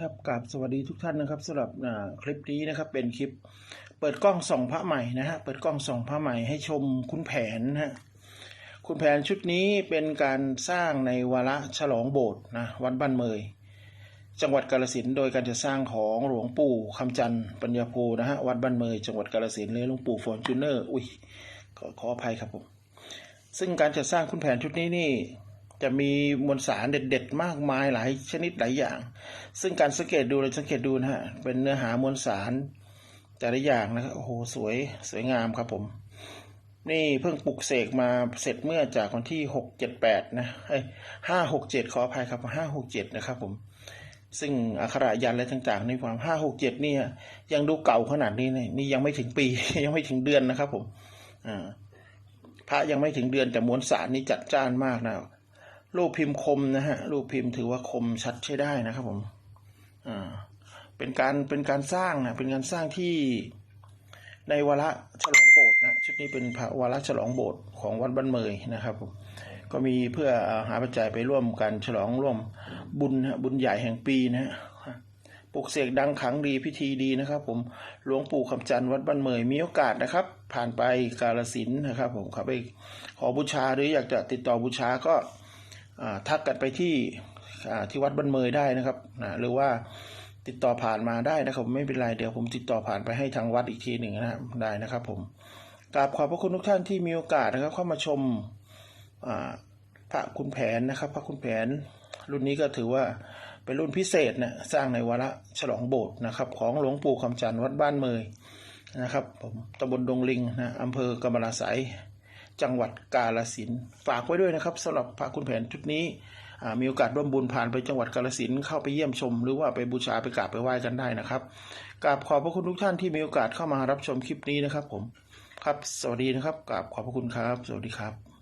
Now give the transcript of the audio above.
ครับกราบสวัสดีทุกท่านนะครับสำหรับคลิปนี้นะครับเป็นคลิปเปิดกล้องส่องพระใหม่นะฮะเปิดกล้องส่องพระใหม่ให้ชมคุณแผนนะฮะคุณแผนชุดนี้เป็นการสร้างในวาระฉลองโบสถ์นะวัดบ้านเมย จังหวัดกาฬสินโดยการจะสร้างของหลวงปู่คำจันทร์ปัญญาโพนะฮะวัดบ้านเมย จังหวัดกาฬสินเลยหลวงปู่ฟอร์จูเนอร์อุ้ยขอขออภัยครับผมซึ่งการจะสร้างคุณแผนชุดนี้นี่ จะมีมวลสารเด็ด ๆ มากมายหลายชนิดหลายอย่าง ซึ่งการสังเกตดูเราสังเกตดูนะฮะเป็นเนื้อหามวลสารแต่ละอย่างนะครับโอ้โหสวยสวยงามครับผม นี่เพิ่งปลุกเสกมาเสร็จเมื่อจากวันที่หกเจ็ดแปดนะเอ้ห้าหกเจ็ดขออภัยครับห้าหกเจ็ดนะครับผม ซึ่งอักขระยันอะไรต่างๆในความห้าหกเจ็ดนี่ยยังดูเก่าขนาดนี้เนี่ยนี่ยังไม่ถึงปี ยังไม่ถึงเดือนนะครับผมอ่าพระยังไม่ถึงเดือนแต่มวลสารนี่จัดจ้านมากนะ รูปพิมพ์คมนะฮะรูปพิมพ์ถือว่าคมชัดใช้ได้นะครับผมอ่าเป็นการเป็นการสร้างนะเป็นการสร้างที่ในวาระฉลองโบสถ์นะชุดนี้เป็นพระวาระฉลองโบสถ์ของวัดบ้านเมยนะครับผมก็มีเพื่อหาปัจจัยไปร่วมกันฉลองร่วมบุญนะฮะบุญใหญ่แห่งปีนะฮะปลุกเสกดังขังดีพิธีดีนะครับ ผมหลวงปู่คำจันทร์วัดบ้านเมยมีโอกาสนะครับ ผ่านไปกาลสินนะครับ ผมขับไปขอบูชาหรืออยากจะติดต่อบูชาก็ ทักกันไปที่ที่วัดบ้านเมยได้นะครับนะหรือว่าติดต่อผ่านมาได้นะครับ ไม่เป็นไรเดี๋ยวผมติดต่อผ่านไปให้ทางวัดอีกทีหนึ่งนะครับได้นะครับ ผมกราบขอบพระคุณทุกท่านที่มีโอกาสนะครับ เข้ามาชมพระคุณแผนนะครับ พระคุณแผน รุ่นนี้ก็ถือว่าเป็นรุ่นพิเศษนะสร้างในวาระฉลองโบสถ์นะครับ ของหลวงปู่คำจันทร์วัดบ้านเมยนะครับ ผมตำบลดงลิงนะอำเภอกำมะลาไสย จังหวัดกาลสินฝากไว้ด้วยนะครับสำหรับพระคุณแผนชุดนี้มีโอกาสร่วมบุญผ่านไปจังหวัดกาลสินเข้าไปเยี่ยมชม หรือว่าไปบูชาไปกราบไปไหว้กันได้นะครับกราบขอบพระคุณทุกท่านที่มีโอกาสเข้ามารับชมคลิปนี้นะครับผมครับ สวัสดีนะครับกราบขอบพระคุณครับ สวัสดีครับ